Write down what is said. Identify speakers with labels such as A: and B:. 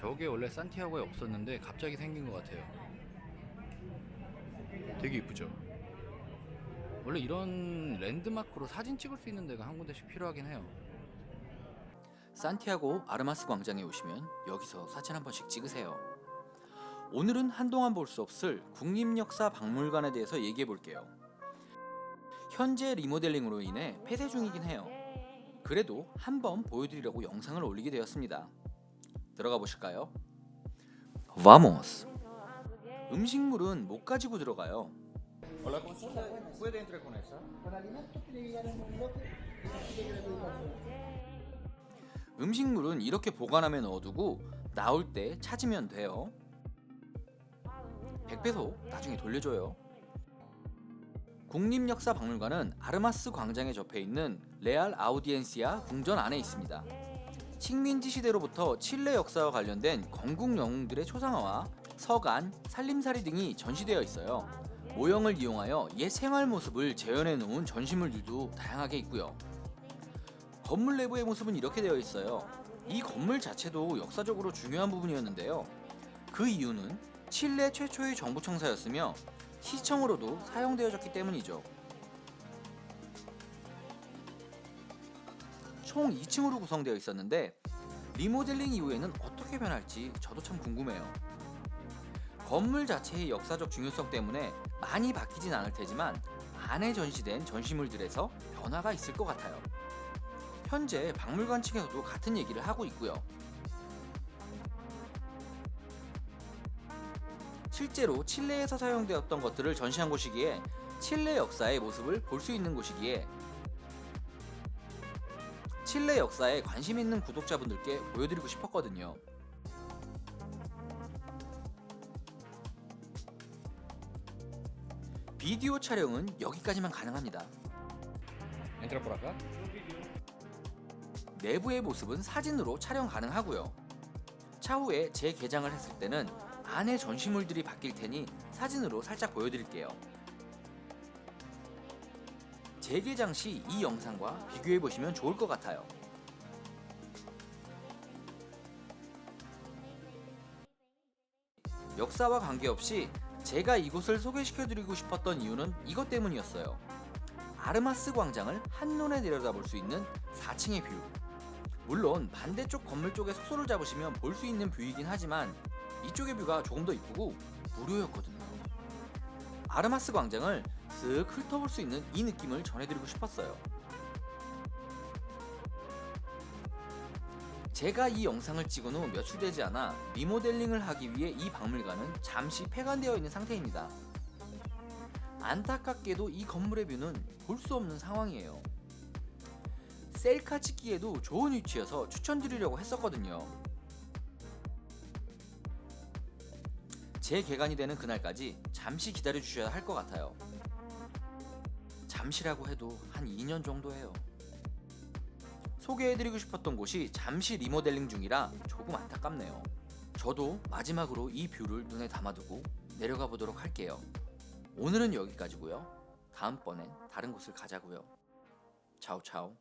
A: 저게 원래 산티아고에 없었는데 갑자기 생긴 것 같아요. 되게 이쁘죠? 원래 이런 랜드마크로 사진 찍을 수 있는 데가 한 군데씩 필요하긴 해요. 산티아고 아르마스 광장에 오시면 여기서 사진 한 번씩 찍으세요. 오늘은 한동안 볼 수 없을 국립역사 박물관에 대해서 얘기해 볼게요. 현재 리모델링으로 인해 폐쇄 중이긴 해요. 그래도 한번 보여드리려고 영상을 올리게 되었습니다. 들어가 보실까요? Vamos. 음식물은 못 가지고 들어가요. 음식물은 이렇게 보관하면 넣어두고 나올 때 찾으면 돼요. 100배소 나중에 돌려줘요. 국립역사박물관은 아르마스 광장에 접해 있는 레알 아우디엔시아 궁전 안에 있습니다. 식민지 시대로부터 칠레 역사와 관련된 건국 영웅들의 초상화와 서간, 살림살이 등이 전시되어 있어요. 모형을 이용하여 옛 생활 모습을 재현해 놓은 전시물들도 다양하게 있고요. 건물 내부의 모습은 이렇게 되어 있어요. 이 건물 자체도 역사적으로 중요한 부분이었는데요. 그 이유는 칠레 최초의 정부청사였으며 시청으로도 사용되어졌기 때문이죠. 총 2층으로 구성되어 있었는데 리모델링 이후에는 어떻게 변할지 저도 참 궁금해요. 건물 자체의 역사적 중요성 때문에 많이 바뀌진 않을 테지만 안에 전시된 전시물들에서 변화가 있을 것 같아요. 현재 박물관 측에서도 같은 얘기를 하고 있고요. 실제로 칠레에서 사용되었던 것들을 전시한 곳이기에 칠레 역사의 모습을 볼 수 있는 곳이기에 칠레 역사에 관심 있는 구독자분들께 보여드리고 싶었거든요. 비디오 촬영은 여기까지만 가능합니다.
B: ¿Entra por acá?
A: 내부의 모습은 사진으로 촬영 가능하고요. 차후에 재개장을 했을 때는 안에 전시물들이 바뀔 테니 사진으로 살짝 보여드릴게요. 재개장 시 이 영상과 비교해 보시면 좋을 것 같아요. 역사와 관계없이 제가 이곳을 소개시켜 드리고 싶었던 이유는 이것 때문이었어요. 아르마스 광장을 한눈에 내려다볼 수 있는 4층의 뷰. 물론 반대쪽 건물 쪽에 숙소를 잡으시면 볼 수 있는 뷰이긴 하지만 이쪽의 뷰가 조금 더 이쁘고 무료였거든요. 아르마스 광장을 쓱 훑어볼 수 있는 이 느낌을 전해드리고 싶었어요. 제가 이 영상을 찍은 후 며칠 되지 않아 리모델링을 하기 위해 이 박물관은 잠시 폐관되어 있는 상태입니다. 안타깝게도 이 건물의 뷰는 볼 수 없는 상황이에요. 셀카 찍기에도 좋은 위치여서 추천드리려고 했었거든요. 재개관이 되는 그날까지 잠시 기다려 주셔야 할 것 같아요. 잠시라고 해도 한 2년 정도예요. 소개해드리고 싶었던 곳이 잠시 리모델링 중이라 조금 안타깝네요. 저도 마지막으로 이 뷰를 눈에 담아두고 내려가 보도록 할게요. 오늘은 여기까지고요. 다음번엔 다른 곳을 가자고요. 차오차오.